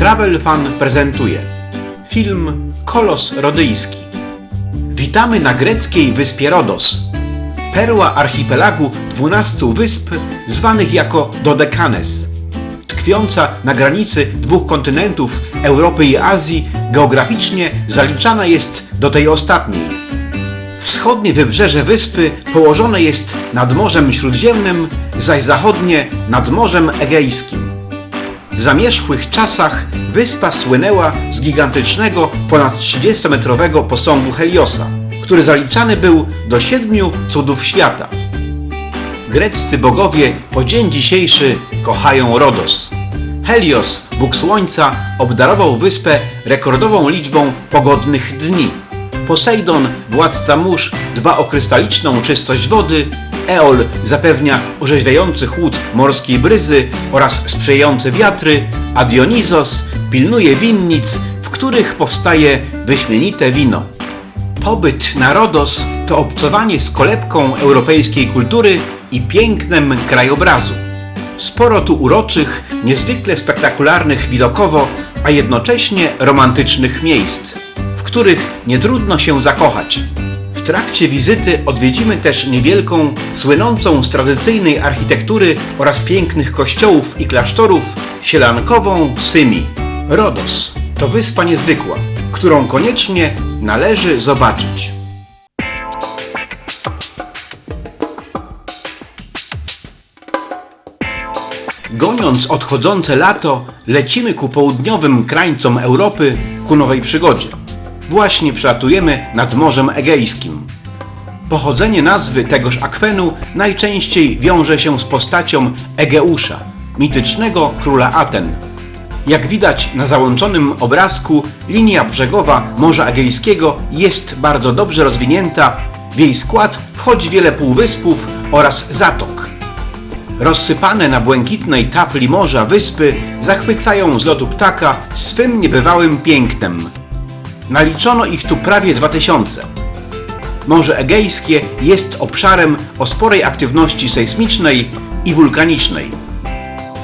Travel Fan prezentuje film Kolos Rodyjski. Witamy na greckiej wyspie Rodos, perła archipelagu 12 wysp zwanych jako Dodekanes. Tkwiąca na granicy dwóch kontynentów Europy i Azji, geograficznie zaliczana jest do tej ostatniej. Wschodnie wybrzeże wyspy położone jest nad Morzem Śródziemnym, zaś zachodnie nad Morzem Egejskim. W zamierzchłych czasach wyspa słynęła z gigantycznego, ponad 30-metrowego posągu Heliosa, który zaliczany był do siedmiu cudów świata. Greccy bogowie po dzień dzisiejszy kochają Rodos. Helios, Bóg Słońca, obdarował wyspę rekordową liczbą pogodnych dni. Posejdon, władca mórz, dba o krystaliczną czystość wody, Eol zapewnia orzeźwiający chłód morskiej bryzy oraz sprzyjające wiatry, a Dionizos pilnuje winnic, w których powstaje wyśmienite wino. Pobyt na Rodos to obcowanie z kolebką europejskiej kultury i pięknem krajobrazu. Sporo tu uroczych, niezwykle spektakularnych widokowo, a jednocześnie romantycznych miejsc, w których nie trudno się zakochać. Trakcie wizyty odwiedzimy też niewielką, słynącą z tradycyjnej architektury oraz pięknych kościołów i klasztorów sielankową Symi. Rodos to wyspa niezwykła, którą koniecznie należy zobaczyć. Goniąc odchodzące lato, lecimy ku południowym krańcom Europy ku nowej przygodzie. Właśnie przelatujemy nad Morzem Egejskim. Pochodzenie nazwy tegoż akwenu najczęściej wiąże się z postacią Egeusza, mitycznego króla Aten. Jak widać na załączonym obrazku, linia brzegowa Morza Egejskiego jest bardzo dobrze rozwinięta. W jej skład wchodzi wiele półwyspów oraz zatok. Rozsypane na błękitnej tafli morza wyspy zachwycają z lotu ptaka swym niebywałym pięknem. Naliczono ich tu prawie 2000. Morze Egejskie jest obszarem o sporej aktywności sejsmicznej i wulkanicznej.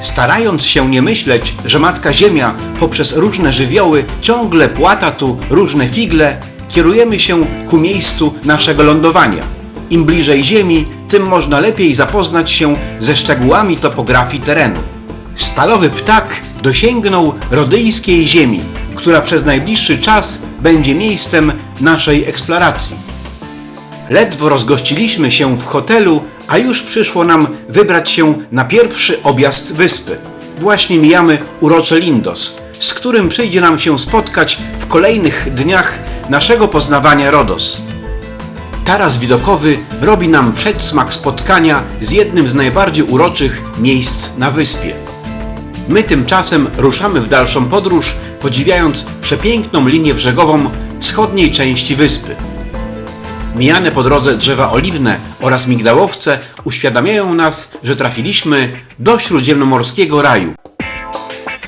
Starając się nie myśleć, że Matka Ziemia poprzez różne żywioły ciągle płata tu różne figle, kierujemy się ku miejscu naszego lądowania. Im bliżej Ziemi, tym można lepiej zapoznać się ze szczegółami topografii terenu. Stalowy ptak dosięgnął rodyjskiej ziemi, która przez najbliższy czas będzie miejscem naszej eksploracji. Ledwo rozgościliśmy się w hotelu, a już przyszło nam wybrać się na pierwszy objazd wyspy. Właśnie mijamy urocze Lindos, z którym przyjdzie nam się spotkać w kolejnych dniach naszego poznawania Rodos. Taras widokowy robi nam przedsmak spotkania z jednym z najbardziej uroczych miejsc na wyspie. My tymczasem ruszamy w dalszą podróż, podziwiając przepiękną linię brzegową wschodniej części wyspy. Mijane po drodze drzewa oliwne oraz migdałowce uświadamiają nas, że trafiliśmy do śródziemnomorskiego raju.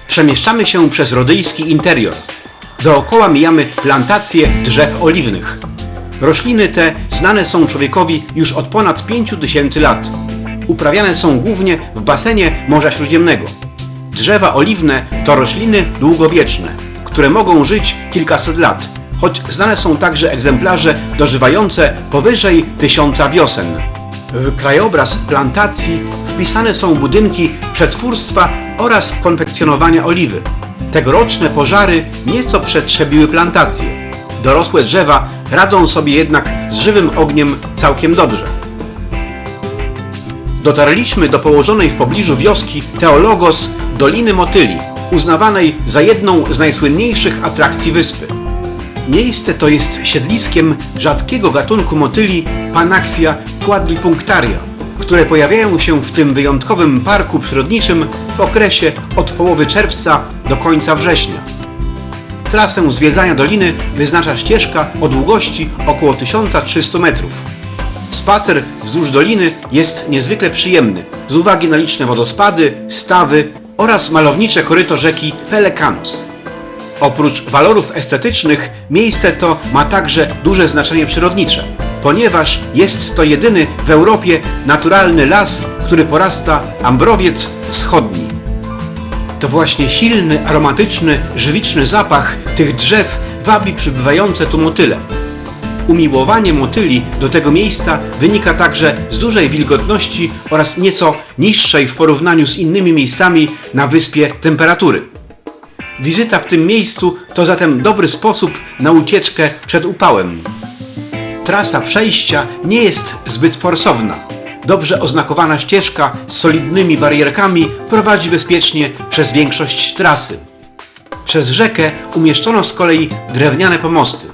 Przemieszczamy się przez rodyjski interior. Dookoła mijamy plantacje drzew oliwnych. Rośliny te znane są człowiekowi już od ponad 5000 lat. Uprawiane są głównie w basenie Morza Śródziemnego. Drzewa oliwne to rośliny długowieczne, które mogą żyć kilkaset lat, choć znane są także egzemplarze dożywające powyżej tysiąca wiosen. W krajobraz plantacji wpisane są budynki przetwórstwa oraz konfekcjonowania oliwy. Tegoroczne pożary nieco przetrzebiły plantację. Dorosłe drzewa radzą sobie jednak z żywym ogniem całkiem dobrze. Dotarliśmy do położonej w pobliżu wioski Teologos Doliny Motyli, uznawanej za jedną z najsłynniejszych atrakcji wyspy. Miejsce to jest siedliskiem rzadkiego gatunku motyli Panaxia quadripunctaria, które pojawiają się w tym wyjątkowym parku przyrodniczym w okresie od połowy czerwca do końca września. Trasę zwiedzania doliny wyznacza ścieżka o długości około 1300 metrów. Spacer wzdłuż doliny jest niezwykle przyjemny z uwagi na liczne wodospady, stawy oraz malownicze koryto rzeki Pelecanos. Oprócz walorów estetycznych, miejsce to ma także duże znaczenie przyrodnicze, ponieważ jest to jedyny w Europie naturalny las, który porasta ambrowiec wschodni. To właśnie silny, aromatyczny, żywiczny zapach tych drzew wabi przybywające tu motyle. Umiłowanie motyli do tego miejsca wynika także z dużej wilgotności oraz nieco niższej w porównaniu z innymi miejscami na wyspie temperatury. Wizyta w tym miejscu to zatem dobry sposób na ucieczkę przed upałem. Trasa przejścia nie jest zbyt forsowna. Dobrze oznakowana ścieżka z solidnymi barierkami prowadzi bezpiecznie przez większość trasy. Przez rzekę umieszczono z kolei drewniane pomosty.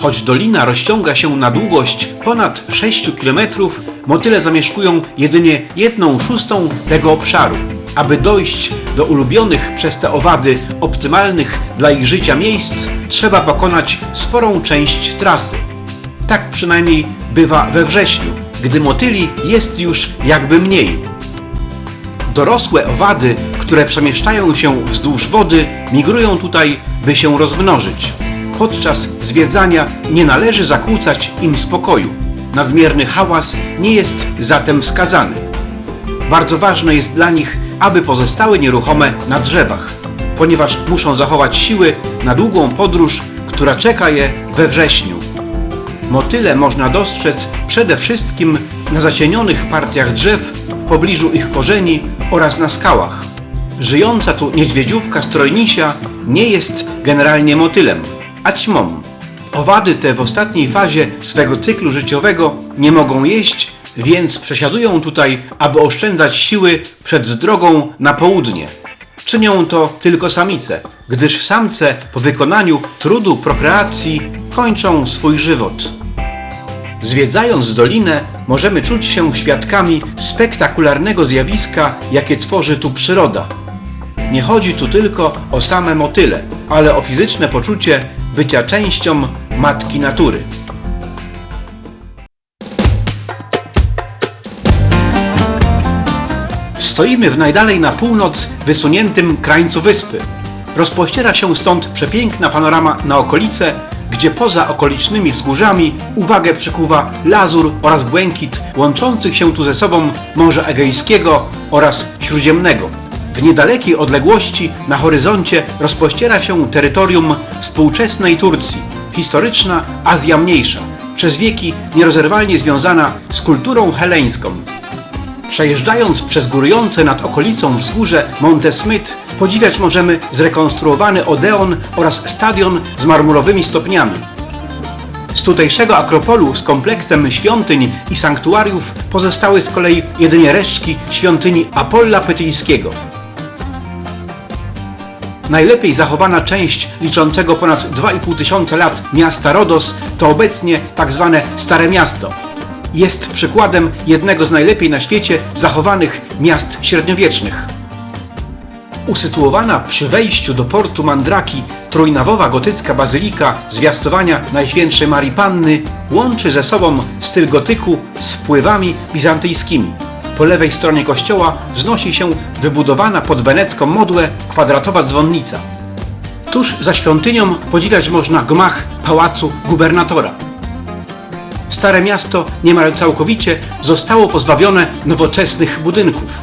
Choć dolina rozciąga się na długość ponad 6 km, motyle zamieszkują jedynie jedną szóstą tego obszaru. Aby dojść do ulubionych przez te owady optymalnych dla ich życia miejsc, trzeba pokonać sporą część trasy. Tak przynajmniej bywa we wrześniu, gdy motyli jest już jakby mniej. Dorosłe owady, które przemieszczają się wzdłuż wody, migrują tutaj, by się rozmnożyć. Podczas zwiedzania nie należy zakłócać im spokoju. Nadmierny hałas nie jest zatem skazany. Bardzo ważne jest dla nich, aby pozostały nieruchome na drzewach, ponieważ muszą zachować siły na długą podróż, która czeka je we wrześniu. Motyle można dostrzec przede wszystkim na zacienionych partiach drzew w pobliżu ich korzeni oraz na skałach. Żyjąca tu niedźwiedziówka strojnisia nie jest generalnie motylem, a ćmą. Owady te w ostatniej fazie swego cyklu życiowego nie mogą jeść, więc przesiadują tutaj, aby oszczędzać siły przed drogą na południe. Czynią to tylko samice, gdyż samce po wykonaniu trudu prokreacji kończą swój żywot. Zwiedzając dolinę, możemy czuć się świadkami spektakularnego zjawiska, jakie tworzy tu przyroda. Nie chodzi tu tylko o same motyle, ale o fizyczne poczucie bycia częścią matki natury. Stoimy w najdalej na północ wysuniętym krańcu wyspy. Rozpościera się stąd przepiękna panorama na okolice, gdzie poza okolicznymi wzgórzami uwagę przykuwa lazur oraz błękit łączących się tu ze sobą Morza Egejskiego oraz Śródziemnego. W niedalekiej odległości na horyzoncie rozpościera się terytorium współczesnej Turcji, historyczna Azja Mniejsza, przez wieki nierozerwalnie związana z kulturą heleńską. Przejeżdżając przez górujące nad okolicą wzgórze Monte Smyth, podziwiać możemy zrekonstruowany Odeon oraz stadion z marmurowymi stopniami. Z tutejszego Akropolu z kompleksem świątyń i sanktuariów pozostały z kolei jedynie resztki świątyni Apolla Pytyjskiego. Najlepiej zachowana część liczącego ponad 2,5 tysiąca lat miasta Rodos to obecnie tak zwane Stare Miasto. Jest przykładem jednego z najlepiej na świecie zachowanych miast średniowiecznych. Usytuowana przy wejściu do portu Mandraki trójnawowa gotycka bazylika zwiastowania Najświętszej Marii Panny łączy ze sobą styl gotyku z wpływami bizantyjskimi. Po lewej stronie kościoła wznosi się wybudowana pod wenecką modłę kwadratowa dzwonnica. Tuż za świątynią podziwiać można gmach pałacu gubernatora. Stare miasto niemal całkowicie zostało pozbawione nowoczesnych budynków.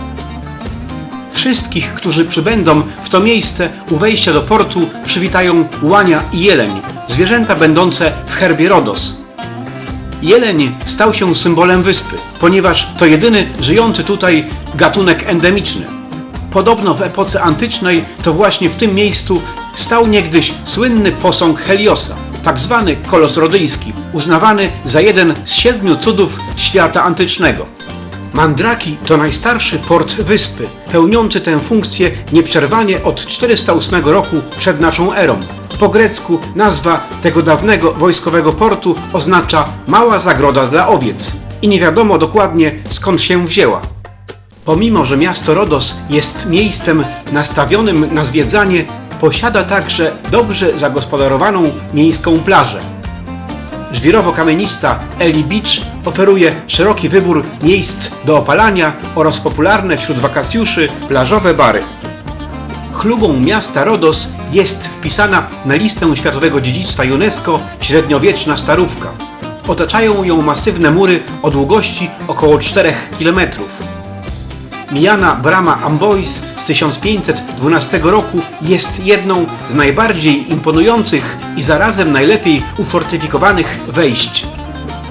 Wszystkich, którzy przybędą w to miejsce u wejścia do portu przywitają łania i jeleń, zwierzęta będące w herbie Rodos. Jeleń stał się symbolem wyspy, ponieważ to jedyny żyjący tutaj gatunek endemiczny. Podobno w epoce antycznej to właśnie w tym miejscu stał niegdyś słynny posąg Heliosa, tak zwany kolos rodyjski, uznawany za jeden z siedmiu cudów świata antycznego. Mandraki to najstarszy port wyspy, pełniący tę funkcję nieprzerwanie od 408 roku przed naszą erą. Po grecku nazwa tego dawnego wojskowego portu oznacza mała zagroda dla owiec i nie wiadomo dokładnie skąd się wzięła. Pomimo, że miasto Rodos jest miejscem nastawionym na zwiedzanie, posiada także dobrze zagospodarowaną miejską plażę. Żwirowo-kamienista Eli Beach oferuje szeroki wybór miejsc do opalania oraz popularne wśród wakacjuszy plażowe bary. Chlubą miasta Rodos jest wpisana na listę Światowego Dziedzictwa UNESCO średniowieczna starówka. Otaczają ją masywne mury o długości około 4 km. Mijana brama Amboise z 1512 roku jest jedną z najbardziej imponujących i zarazem najlepiej ufortyfikowanych wejść.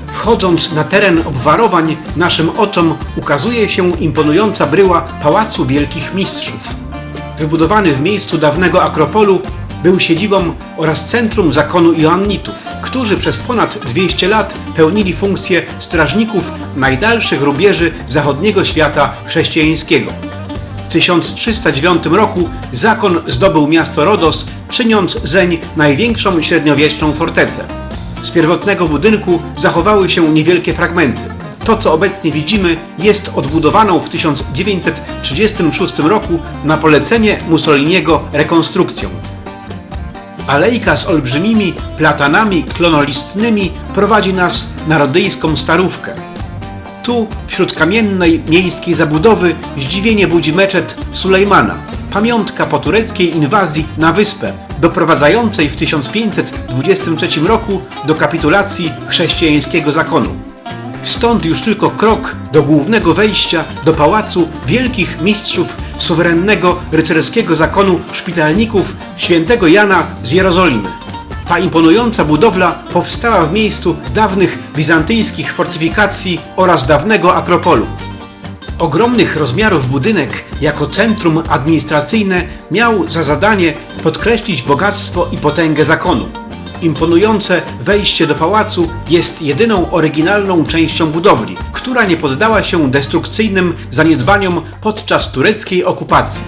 Wchodząc na teren obwarowań, naszym oczom ukazuje się imponująca bryła Pałacu Wielkich Mistrzów. Wybudowany w miejscu dawnego Akropolu, był siedzibą oraz centrum zakonu Joannitów, którzy przez ponad 200 lat pełnili funkcję strażników najdalszych rubieży zachodniego świata chrześcijańskiego. W 1309 roku zakon zdobył miasto Rodos, czyniąc zeń największą średniowieczną fortecę. Z pierwotnego budynku zachowały się niewielkie fragmenty. To, co obecnie widzimy, jest odbudowaną w 1936 roku na polecenie Mussoliniego rekonstrukcją. Alejka z olbrzymimi platanami klonolistnymi prowadzi nas na rodyjską starówkę. Tu, wśród kamiennej miejskiej zabudowy, zdziwienie budzi meczet Sulejmana, pamiątka po tureckiej inwazji na wyspę, doprowadzającej w 1523 roku do kapitulacji chrześcijańskiego zakonu. Stąd już tylko krok do głównego wejścia do pałacu wielkich mistrzów suwerennego rycerskiego zakonu szpitalników świętego Jana z Jerozolimy. Ta imponująca budowla powstała w miejscu dawnych bizantyjskich fortyfikacji oraz dawnego Akropolu. Ogromnych rozmiarów budynek jako centrum administracyjne miał za zadanie podkreślić bogactwo i potęgę zakonu. Imponujące wejście do pałacu jest jedyną oryginalną częścią budowli, która nie poddała się destrukcyjnym zaniedbaniom podczas tureckiej okupacji.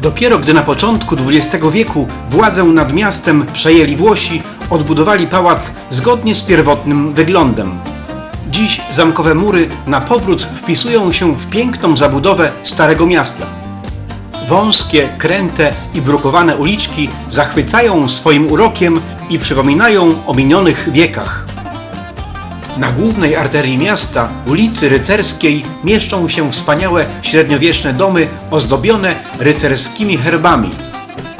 Dopiero gdy na początku XX wieku władzę nad miastem przejęli Włosi, odbudowali pałac zgodnie z pierwotnym wyglądem. Dziś zamkowe mury na powrót wpisują się w piękną zabudowę Starego Miasta. Wąskie, kręte i brukowane uliczki zachwycają swoim urokiem i przypominają o minionych wiekach. Na głównej arterii miasta, ulicy Rycerskiej, mieszczą się wspaniałe średniowieczne domy ozdobione rycerskimi herbami.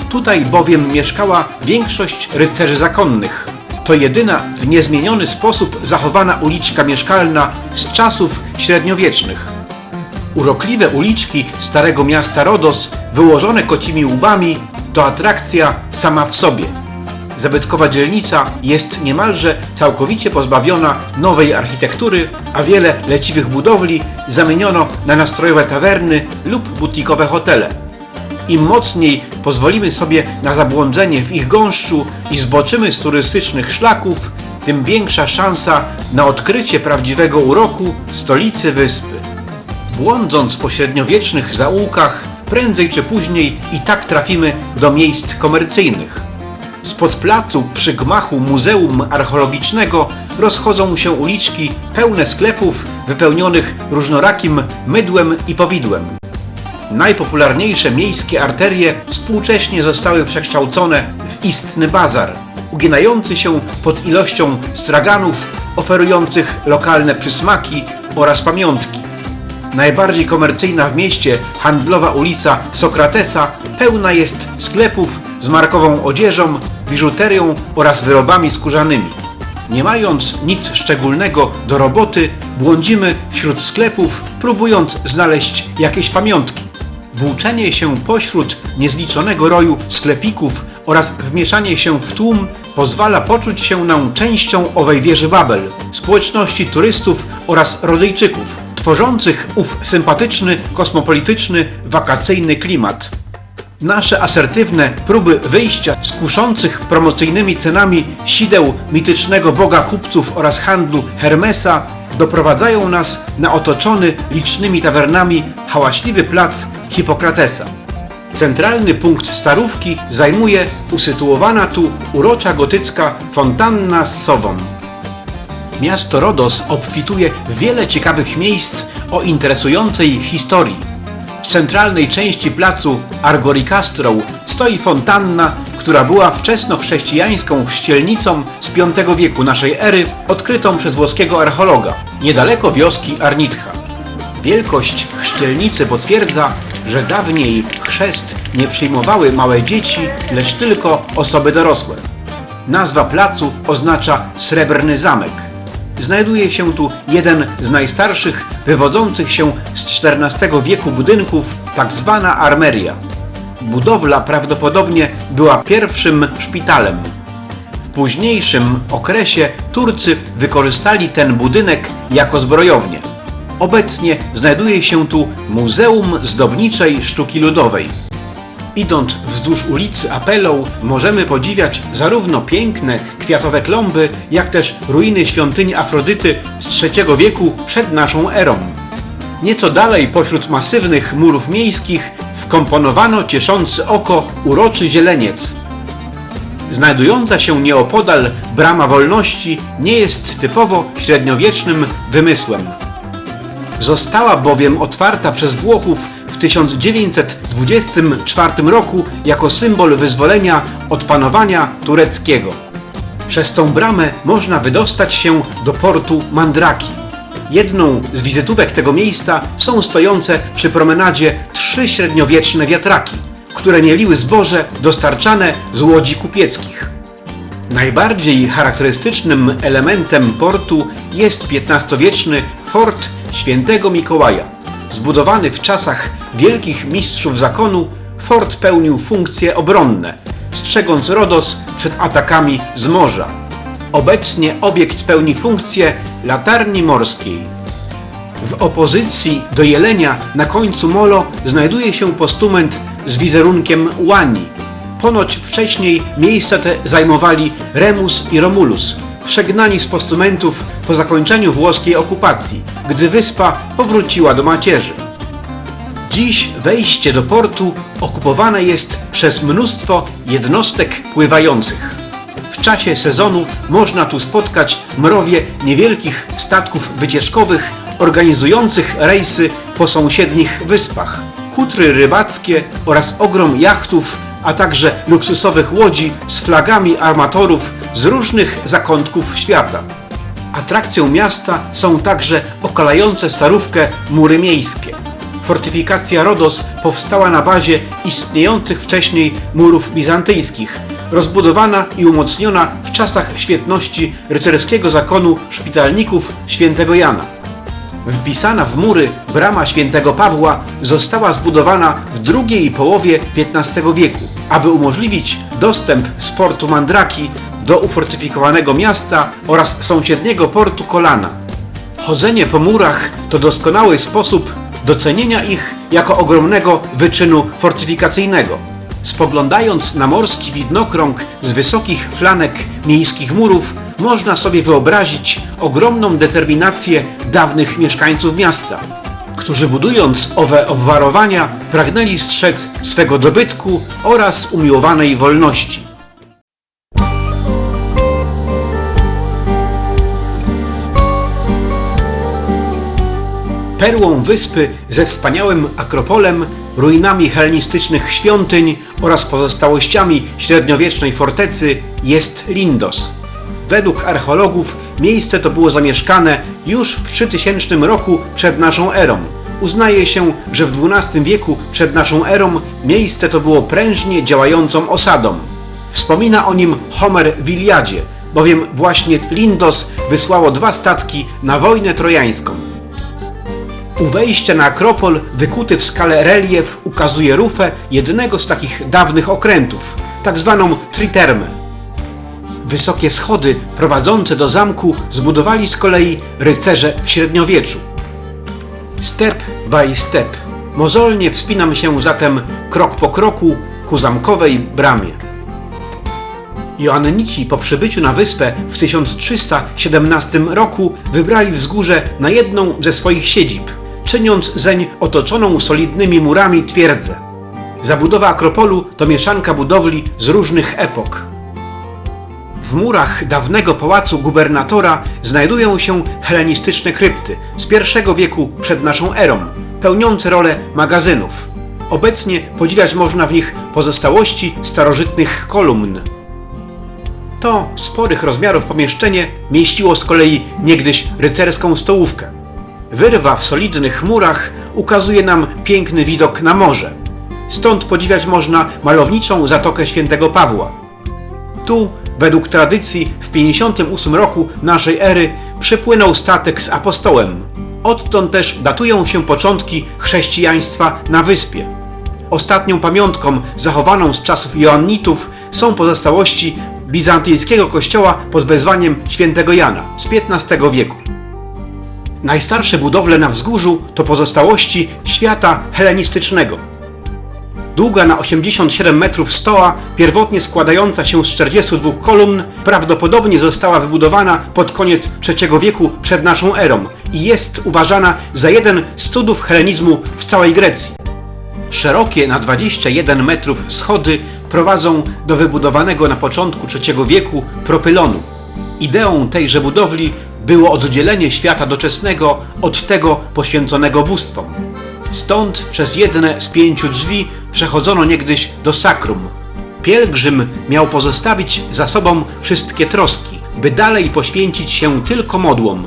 Tutaj bowiem mieszkała większość rycerzy zakonnych. To jedyna w niezmieniony sposób zachowana uliczka mieszkalna z czasów średniowiecznych. Urokliwe uliczki starego miasta Rodos, wyłożone kocimi łbami, to atrakcja sama w sobie. Zabytkowa dzielnica jest niemalże całkowicie pozbawiona nowej architektury, a wiele leciwych budowli zamieniono na nastrojowe tawerny lub butikowe hotele. Im mocniej pozwolimy sobie na zabłądzenie w ich gąszczu i zboczymy z turystycznych szlaków, tym większa szansa na odkrycie prawdziwego uroku stolicy wyspy. Błądząc po średniowiecznych zaułkach, prędzej czy później i tak trafimy do miejsc komercyjnych. Spod placu przy gmachu Muzeum Archeologicznego rozchodzą się uliczki pełne sklepów wypełnionych różnorakim mydłem i powidłem. Najpopularniejsze miejskie arterie współcześnie zostały przekształcone w istny bazar, uginający się pod ilością straganów oferujących lokalne przysmaki oraz pamiątki. Najbardziej komercyjna w mieście handlowa ulica Sokratesa pełna jest sklepów z markową odzieżą, biżuterią oraz wyrobami skórzanymi. Nie mając nic szczególnego do roboty, błądzimy wśród sklepów, próbując znaleźć jakieś pamiątki. Włóczenie się pośród niezliczonego roju sklepików oraz wmieszanie się w tłum pozwala poczuć się nam częścią owej wieży Babel, społeczności turystów oraz Rodyjczyków, tworzących ów sympatyczny, kosmopolityczny, wakacyjny klimat. Nasze asertywne próby wyjścia z kuszących promocyjnymi cenami sideł mitycznego boga kupców oraz handlu Hermesa doprowadzają nas na otoczony licznymi tawernami hałaśliwy plac Hipokratesa. Centralny punkt starówki zajmuje usytuowana tu urocza gotycka fontanna z sobą. Miasto Rodos obfituje w wiele ciekawych miejsc o interesującej historii. W centralnej części placu Argoricastro stoi fontanna, która była wczesnochrześcijańską chrzcielnicą z V wieku naszej ery, odkrytą przez włoskiego archeologa, niedaleko wioski Arnitha. Wielkość chrzcielnicy potwierdza, że dawniej chrzest nie przyjmowały małe dzieci, lecz tylko osoby dorosłe. Nazwa placu oznacza Srebrny Zamek. Znajduje się tu jeden z najstarszych wywodzących się z XIV wieku budynków, tak zwana armeria. Budowla prawdopodobnie była pierwszym szpitalem. W późniejszym okresie Turcy wykorzystali ten budynek jako zbrojownię. Obecnie znajduje się tu Muzeum Zdobniczej Sztuki Ludowej. Idąc wzdłuż ulicy Apelą możemy podziwiać zarówno piękne kwiatowe klomby, jak też ruiny świątyni Afrodyty z III wieku przed naszą erą. Nieco dalej pośród masywnych murów miejskich wkomponowano cieszący oko uroczy zieleniec. Znajdująca się nieopodal Brama Wolności nie jest typowo średniowiecznym wymysłem. Została bowiem otwarta przez Włochów w 1924 roku jako symbol wyzwolenia od panowania tureckiego. Przez tą bramę można wydostać się do portu Mandraki. Jedną z wizytówek tego miejsca są stojące przy promenadzie trzy średniowieczne wiatraki, które mieliły zboże dostarczane z łodzi kupieckich. Najbardziej charakterystycznym elementem portu jest XV-wieczny fort świętego Mikołaja. Zbudowany w czasach wielkich mistrzów zakonu, fort pełnił funkcje obronne, strzegąc Rodos przed atakami z morza. Obecnie obiekt pełni funkcję latarni morskiej. W opozycji do jelenia na końcu molo znajduje się postument z wizerunkiem łani. Ponoć wcześniej miejsce te zajmowali Remus i Romulus, przegnani z postumentów po zakończeniu włoskiej okupacji, gdy wyspa powróciła do macierzy. Dziś wejście do portu okupowane jest przez mnóstwo jednostek pływających. W czasie sezonu można tu spotkać mrowie niewielkich statków wycieczkowych organizujących rejsy po sąsiednich wyspach, kutry rybackie oraz ogrom jachtów, a także luksusowych łodzi z flagami armatorów z różnych zakątków świata. Atrakcją miasta są także okalające starówkę mury miejskie. Fortyfikacja Rodos powstała na bazie istniejących wcześniej murów bizantyjskich, rozbudowana i umocniona w czasach świetności rycerskiego zakonu szpitalników świętego Jana. Wpisana w mury brama świętego Pawła została zbudowana w drugiej połowie XV wieku, aby umożliwić dostęp z portu Mandraki do ufortyfikowanego miasta oraz sąsiedniego portu Kolana. Chodzenie po murach to doskonały sposób docenienia ich jako ogromnego wyczynu fortyfikacyjnego. Spoglądając na morski widnokrąg z wysokich flanek miejskich murów, można sobie wyobrazić ogromną determinację dawnych mieszkańców miasta, którzy budując owe obwarowania pragnęli strzec swego dobytku oraz umiłowanej wolności. Perłą wyspy ze wspaniałym akropolem, ruinami hellenistycznych świątyń oraz pozostałościami średniowiecznej fortecy jest Lindos. Według archeologów miejsce to było zamieszkane już w 3000 roku przed naszą erą. Uznaje się, że w XII wieku przed naszą erą miejsce to było prężnie działającą osadą. Wspomina o nim Homer w Iliadzie, bowiem właśnie Lindos wysłało dwa statki na wojnę trojańską. U wejścia na Akropol wykuty w skale relief ukazuje rufę jednego z takich dawnych okrętów, tak zwaną tritermę. Wysokie schody prowadzące do zamku zbudowali z kolei rycerze w średniowieczu. Step by step. Mozolnie wspinam się zatem krok po kroku ku zamkowej bramie. Joannici po przybyciu na wyspę w 1317 roku wybrali wzgórze na jedną ze swoich siedzib, czyniąc zeń otoczoną solidnymi murami twierdzę. Zabudowa Akropolu to mieszanka budowli z różnych epok. W murach dawnego pałacu gubernatora znajdują się hellenistyczne krypty z I wieku przed naszą erą, pełniące rolę magazynów. Obecnie podziwiać można w nich pozostałości starożytnych kolumn. To sporych rozmiarów pomieszczenie mieściło z kolei niegdyś rycerską stołówkę. Wyrwa w solidnych murach ukazuje nam piękny widok na morze. Stąd podziwiać można malowniczą Zatokę Świętego Pawła. Tu, według tradycji, w 58 roku naszej ery przypłynął statek z apostołem. Odtąd też datują się początki chrześcijaństwa na wyspie. Ostatnią pamiątką zachowaną z czasów Joannitów są pozostałości bizantyjskiego kościoła pod wezwaniem świętego Jana z XV wieku. Najstarsze budowle na wzgórzu to pozostałości świata helenistycznego. Długa na 87 metrów stoła, pierwotnie składająca się z 42 kolumn, prawdopodobnie została wybudowana pod koniec III wieku przed naszą erą i jest uważana za jeden z cudów helenizmu w całej Grecji. Szerokie na 21 metrów schody prowadzą do wybudowanego na początku III wieku propylonu. Ideą tejże budowli było oddzielenie świata doczesnego od tego poświęconego bóstwom. Stąd przez jedne z pięciu drzwi przechodzono niegdyś do sakrum. Pielgrzym miał pozostawić za sobą wszystkie troski, by dalej poświęcić się tylko modłom.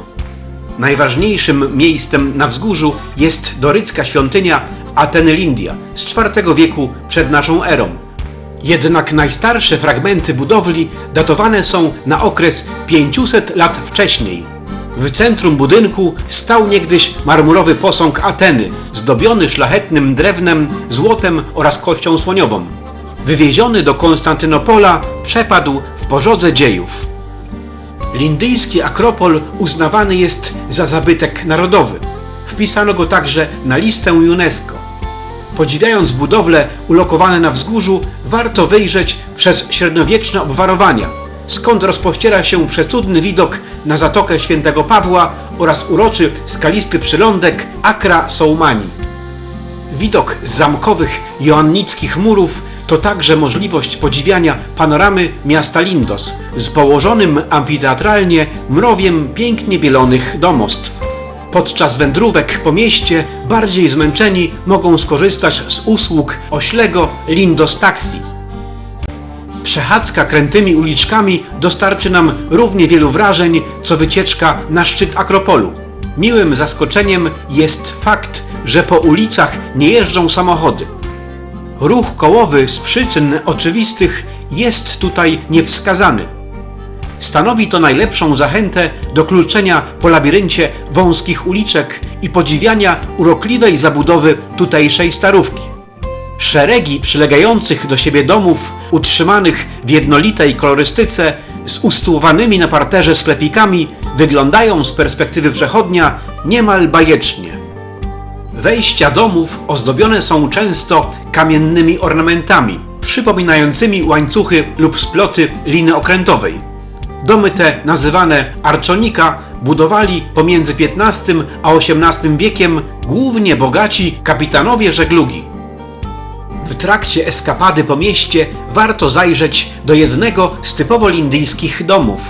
Najważniejszym miejscem na wzgórzu jest dorycka świątynia Atenelindia z IV wieku przed naszą erą. Jednak najstarsze fragmenty budowli datowane są na okres 500 lat wcześniej. W centrum budynku stał niegdyś marmurowy posąg Ateny, zdobiony szlachetnym drewnem, złotem oraz kością słoniową. Wywieziony do Konstantynopola, przepadł w pożodze dziejów. Lindyjski Akropol uznawany jest za zabytek narodowy. Wpisano go także na listę UNESCO. Podziwiając budowle ulokowane na wzgórzu, warto wyjrzeć przez średniowieczne obwarowania, skąd rozpościera się przecudny widok na Zatokę Świętego Pawła oraz uroczy skalisty przylądek Akra Soumani. Widok z zamkowych joannickich murów to także możliwość podziwiania panoramy miasta Lindos z położonym amfiteatralnie mrowiem pięknie bielonych domostw. Podczas wędrówek po mieście bardziej zmęczeni mogą skorzystać z usług oślego Lindos Taxi. Przechadzka krętymi uliczkami dostarczy nam równie wielu wrażeń, co wycieczka na szczyt Akropolu. Miłym zaskoczeniem jest fakt, że po ulicach nie jeżdżą samochody. Ruch kołowy z przyczyn oczywistych jest tutaj niewskazany. Stanowi to najlepszą zachętę do kluczenia po labiryncie wąskich uliczek i podziwiania urokliwej zabudowy tutejszej starówki. Szeregi przylegających do siebie domów, utrzymanych w jednolitej kolorystyce, z ustułowanymi na parterze sklepikami, wyglądają z perspektywy przechodnia niemal bajecznie. Wejścia domów ozdobione są często kamiennymi ornamentami, przypominającymi łańcuchy lub sploty liny okrętowej. Domy te, nazywane arczonika, budowali pomiędzy XV a XVIII wiekiem głównie bogaci kapitanowie żeglugi. W trakcie eskapady po mieście warto zajrzeć do jednego z typowo lindyjskich domów.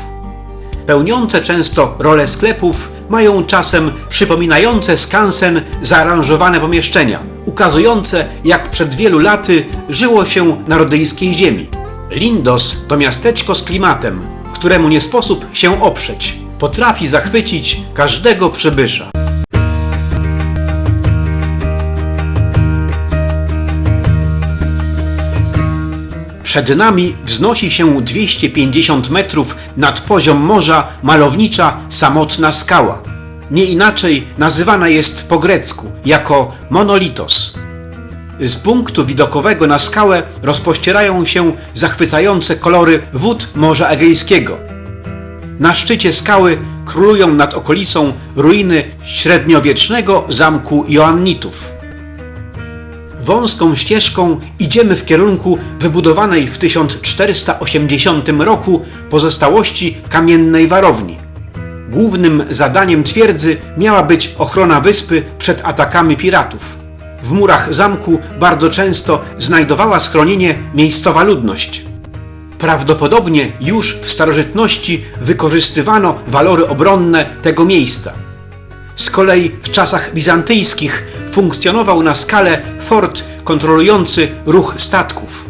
Pełniące często rolę sklepów mają czasem przypominające skansen zaaranżowane pomieszczenia, ukazujące jak przed wielu laty żyło się na rodyjskiej ziemi. Lindos to miasteczko z klimatem, któremu nie sposób się oprzeć. Potrafi zachwycić każdego przybysza. Przed nami wznosi się 250 metrów nad poziom morza malownicza samotna skała. Nie inaczej nazywana jest po grecku jako monolitos. Z punktu widokowego na skałę rozpościerają się zachwycające kolory wód Morza Egejskiego. Na szczycie skały królują nad okolicą ruiny średniowiecznego zamku Joannitów. Wąską ścieżką idziemy w kierunku wybudowanej w 1480 roku pozostałości kamiennej warowni. Głównym zadaniem twierdzy miała być ochrona wyspy przed atakami piratów. W murach zamku bardzo często znajdowała schronienie miejscowa ludność. Prawdopodobnie już w starożytności wykorzystywano walory obronne tego miejsca. Z kolei w czasach bizantyjskich funkcjonował na skalę fort kontrolujący ruch statków.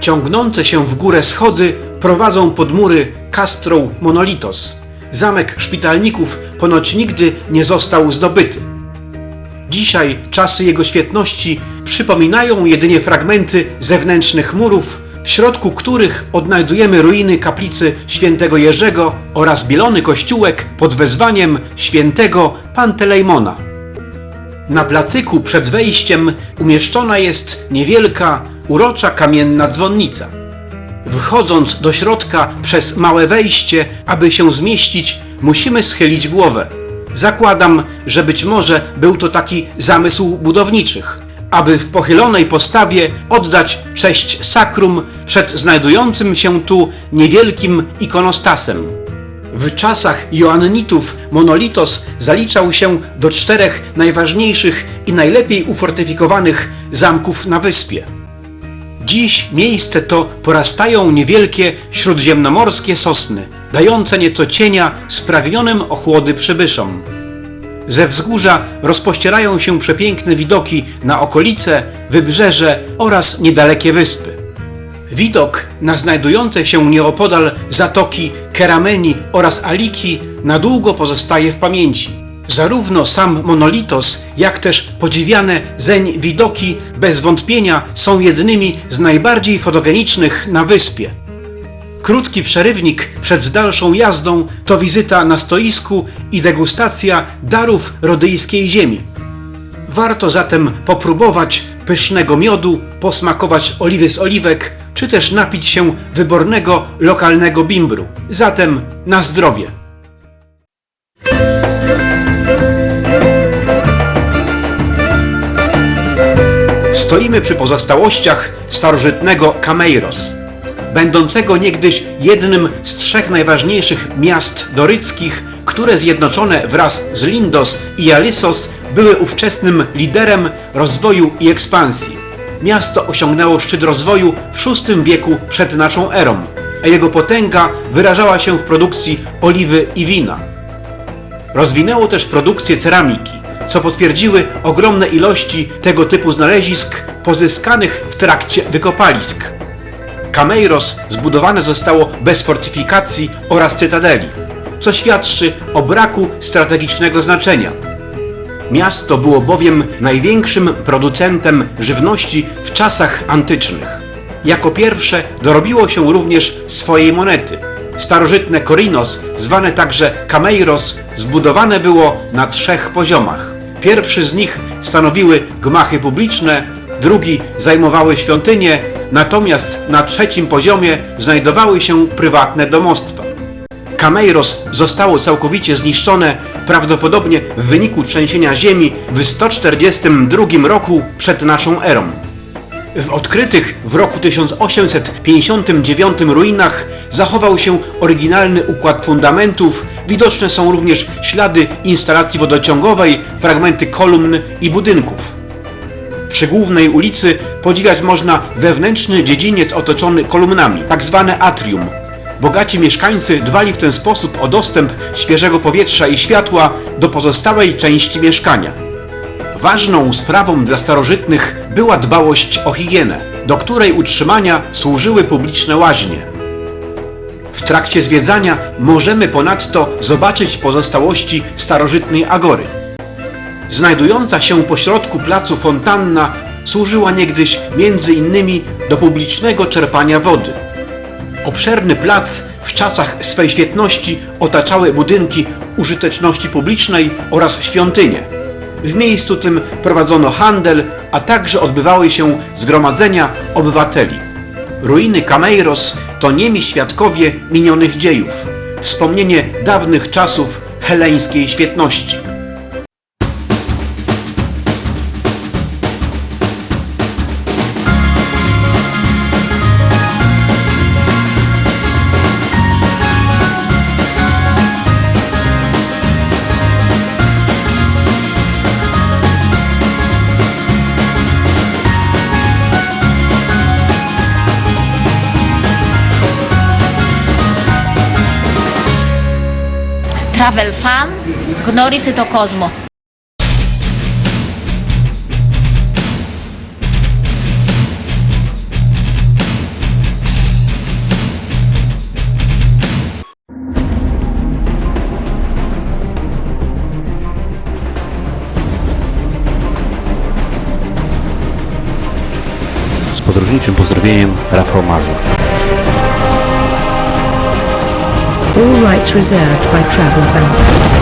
Ciągnące się w górę schody prowadzą pod mury Castro Monolitos. Zamek szpitalników ponoć nigdy nie został zdobyty. Dzisiaj czasy jego świetności przypominają jedynie fragmenty zewnętrznych murów w środku których odnajdujemy ruiny kaplicy świętego Jerzego oraz bielony kościółek pod wezwaniem świętego Pantelejmona. Na placyku przed wejściem umieszczona jest niewielka, urocza kamienna dzwonnica. Wchodząc do środka przez małe wejście, aby się zmieścić, musimy schylić głowę. Zakładam, że być może był to taki zamysł budowniczych, aby w pochylonej postawie oddać cześć sakrum przed znajdującym się tu niewielkim ikonostasem. W czasach Joannitów monolitos zaliczał się do czterech najważniejszych i najlepiej ufortyfikowanych zamków na wyspie. Dziś miejsce to porastają niewielkie śródziemnomorskie sosny, dające nieco cienia spragnionym ochłody przybyszom. Ze wzgórza rozpościerają się przepiękne widoki na okolice, wybrzeże oraz niedalekie wyspy. Widok na znajdujące się nieopodal zatoki Kerameni oraz Aliki na długo pozostaje w pamięci. Zarówno sam monolitos, jak też podziwiane zeń widoki bez wątpienia są jednymi z najbardziej fotogenicznych na wyspie. Krótki przerywnik przed dalszą jazdą to wizyta na stoisku i degustacja darów rodyjskiej ziemi. Warto zatem popróbować pysznego miodu, posmakować oliwy z oliwek, czy też napić się wybornego lokalnego bimbru. Zatem na zdrowie! Stoimy przy pozostałościach starożytnego Kameiros, będącego niegdyś jednym z trzech najważniejszych miast doryckich, które zjednoczone wraz z Lindos i Alissos były ówczesnym liderem rozwoju i ekspansji. Miasto osiągnęło szczyt rozwoju w VI wieku przed naszą erą, a jego potęga wyrażała się w produkcji oliwy i wina. Rozwinęło też produkcję ceramiki, co potwierdziły ogromne ilości tego typu znalezisk pozyskanych w trakcie wykopalisk. Kameiros zbudowane zostało bez fortyfikacji oraz cytadeli, co świadczy o braku strategicznego znaczenia. Miasto było bowiem największym producentem żywności w czasach antycznych. Jako pierwsze dorobiło się również swojej monety. Starożytne Korinos, zwane także Kameiros, zbudowane było na trzech poziomach. Pierwszy z nich stanowiły gmachy publiczne, drugi zajmowały świątynie, natomiast na trzecim poziomie znajdowały się prywatne domostwa. Kameiros zostało całkowicie zniszczone prawdopodobnie w wyniku trzęsienia ziemi w 142 roku przed naszą erą. W odkrytych w roku 1859 ruinach zachował się oryginalny układ fundamentów, widoczne są również ślady instalacji wodociągowej, fragmenty kolumn i budynków. Przy głównej ulicy podziwiać można wewnętrzny dziedziniec otoczony kolumnami, tak zwane atrium. Bogaci mieszkańcy dbali w ten sposób o dostęp świeżego powietrza i światła do pozostałej części mieszkania. Ważną sprawą dla starożytnych była dbałość o higienę, do której utrzymania służyły publiczne łaźnie. W trakcie zwiedzania możemy ponadto zobaczyć pozostałości starożytnej agory. Znajdująca się pośrodku placu fontanna służyła niegdyś między innymi do publicznego czerpania wody. Obszerny plac w czasach swej świetności otaczały budynki użyteczności publicznej oraz świątynie. W miejscu tym prowadzono handel, a także odbywały się zgromadzenia obywateli. Ruiny Kameiros to niemi świadkowie minionych dziejów, wspomnienie dawnych czasów heleńskiej świetności. travel fan, γνώρισε το κόσμο. Z podróżniczym pozdrowieniem Rafał Maza. All rights reserved by Travel Bank.